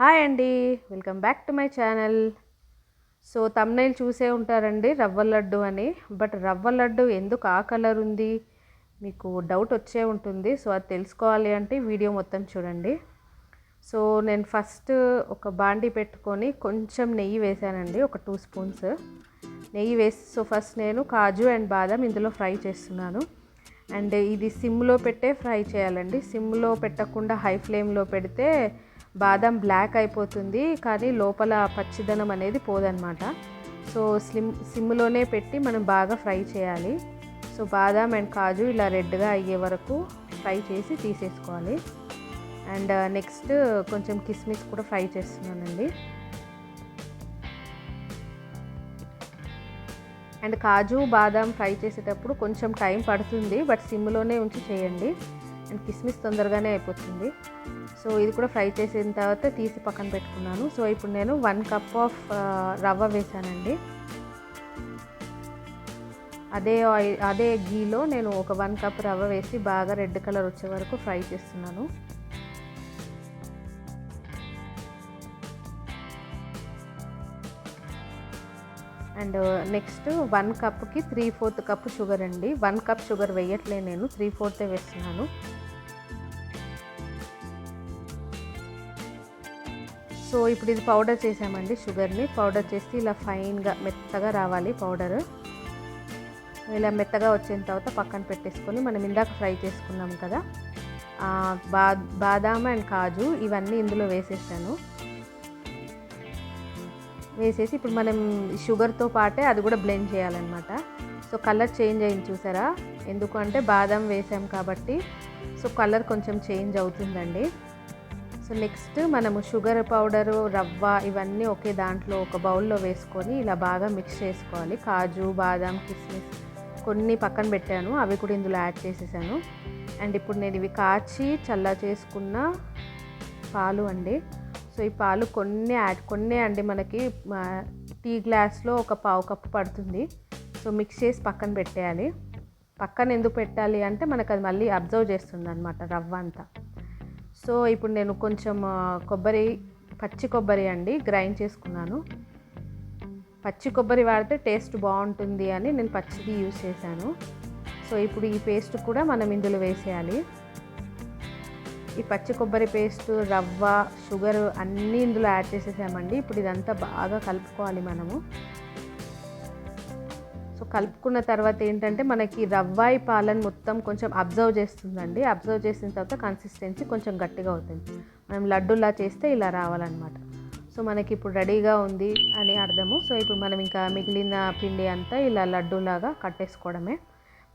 Hi అండి. Welcome back to my channel. So thumbnail చూసే ఉంటారండి రవ్వ లడ్డు అని. బట్ రవ్వ లడ్డు ఎందుకు ఆ కలర్ ఉంది? మీకు డౌట్ వచ్చే ఉంటుంది. సో అది తెలుసుకోవాలి అంటే వీడియో మొత్తం చూడండి. సో నేను ఫస్ట్ ఒక బాండి పెట్టుకొని కొంచెం నెయ్యి వేసానండి ఒక టూ స్పూన్స్. నెయ్యి వేసి సో ఫస్ట్ నేను కాజు అండ్ బాదం ఇందులో ఫ్రై చేస్తున్నాను. అండ్ ఇది సిమ్లో పెట్టే ఫ్రై చేయాలండి. సిమ్లో పెట్టకుండా హై ఫ్లేమ్లో పెడితే బాదం బ్లాక్ అయిపోతుంది కానీ లోపల పచ్చిదనం అనేది పోదనమాట సో స్లిమ్ సిమ్లోనే పెట్టి మనం బాగా ఫ్రై చేయాలి. సో బాదం అండ్ కాజు ఇలా రెడ్గా అయ్యే వరకు ఫ్రై చేసి తీసేసుకోవాలి. అండ్ నెక్స్ట్ కొంచెం కిస్మిస్ కూడా ఫ్రై చేస్తున్నానండి. అండ్ కాజు బాదాం ఫ్రై చేసేటప్పుడు కొంచెం టైం పడుతుంది బట్ సిమ్లోనే ఉంచి చేయండి. అండ్ కిస్మిస్ తొందరగానే అయిపోతుంది. సో ఇది కూడా ఫ్రై చేసిన తర్వాత తీసి పక్కన పెట్టుకున్నాను. సో ఇప్పుడు నేను వన్ కప్ ఆఫ్ రవ్వ వేసానండి. అదే ఆయిల్ అదే గీలో నేను ఒక వన్ కప్ రవ్వ వేసి బాగా రెడ్ కలర్ వచ్చే వరకు ఫ్రై చేస్తున్నాను. అండ్ నెక్స్ట్ వన్ కప్కి త్రీ ఫోర్త్ కప్ షుగర్ అండి. వన్ కప్ షుగర్ వేయట్లే నేను త్రీ ఫోర్తే వేస్తున్నాను. సో ఇప్పుడు ఇది పౌడర్ చేసామండి షుగర్ని. పౌడర్ చేసి ఇలా ఫైన్గా మెత్తగా రావాలి పౌడర్. ఇలా మెత్తగా వచ్చిన తర్వాత పక్కన పెట్టేసుకొని మనం ఇందాక ఫ్రై చేసుకున్నాం కదా బా బాదాం అండ్ కాజు ఇవన్నీ ఇందులో వేసేసాను. వేసేసి ఇప్పుడు మనం షుగర్తో పాటే అది కూడా బ్లెండ్ చేయాలన్నమాట. సో కలర్ చేంజ్ అయింది చూసారా? ఎందుకంటే బాదం వేసాం కాబట్టి. సో కలర్ కొంచెం చేంజ్ అవుతుందండి. సో నెక్స్ట్ మనము షుగర్ పౌడరు రవ్వ ఇవన్నీ ఒకే దాంట్లో ఒక బౌల్లో వేసుకొని ఇలా బాగా మిక్స్ చేసుకోవాలి. కాజు బాదం కిస్మిస్ కొన్ని పక్కన పెట్టాను. అవి కూడా ఇందులో యాడ్ చేసేసాను. అండ్ ఇప్పుడు నేను ఇవి కాచి చల్ల చేసుకున్న పాలు అండి. సో ఈ పాలు కొన్ని యాడ్ కొన్ని అండి మనకి టీ గ్లాస్లో ఒక పావు కప్పు పడుతుంది. సో మిక్స్ చేసి పక్కన పెట్టేయాలి. పక్కన ఎందుకు పెట్టాలి అంటే మనకు అది మళ్ళీ అబ్జర్వ్ చేస్తుంది అనమాట రవ్వ అంతా. సో ఇప్పుడు నేను కొంచెం కొబ్బరి పచ్చి కొబ్బరి అండి గ్రైండ్ చేసుకున్నాను. పచ్చి కొబ్బరి వాడితే టేస్ట్ బాగుంటుంది అని నేను పచ్చిది యూస్ చేశాను. సో ఇప్పుడు ఈ పేస్ట్ కూడా మనం ఇందులో వేసేయాలి. ఈ పచ్చి కొబ్బరి పేస్ట్ రవ్వ షుగర్ అన్నీ ఇందులో యాడ్ చేసేసామండి. ఇప్పుడు ఇదంతా బాగా కలుపుకోవాలి మనము. సో కలుపుకున్న తర్వాత ఏంటంటే మనకి రవ్వాయి పాలను మొత్తం కొంచెం అబ్జర్వ్ చేస్తుందండి. అబ్జర్వ్ చేసిన తర్వాత కన్సిస్టెన్సీ కొంచెం గట్టిగా అవుతుంది. మనం లడ్డులా చేస్తే ఇలా రావాలన్నమాట. సో మనకి ఇప్పుడు రెడీగా ఉంది అని అర్థము. సో ఇప్పుడు మనం ఇంకా మిగిలిన పిండి అంతా ఇలా లడ్డూలాగా కట్టేసుకోవడమే.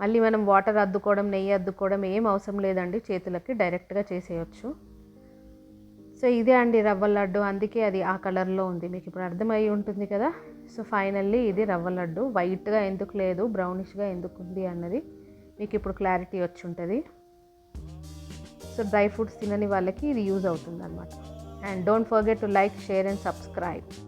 మళ్ళీ మనం వాటర్ అద్దుకోవడం నెయ్యి అద్దుకోవడం ఏం అవసరం లేదండి. చేతులకి డైరెక్ట్గా చేసేయచ్చు. సో ఇదే అండి రవ్వ లడ్డు. అందుకే అది ఆ కలర్లో ఉంది. మీకు ఇప్పుడు అర్థమై ఉంటుంది కదా? సో ఫైనల్లీ ఇది రవ్వ లడ్డు. వైట్గా ఎందుకు లేదు బ్రౌనిష్గా ఎందుకు ఉంది అన్నది మీకు ఇప్పుడు క్లారిటీ వచ్చి ఉంటుంది. సో డ్రై ఫ్రూట్స్ తినని వాళ్ళకి ఇది యూజ్ అవుతుంది అనమాట and don't forget to like share and subscribe.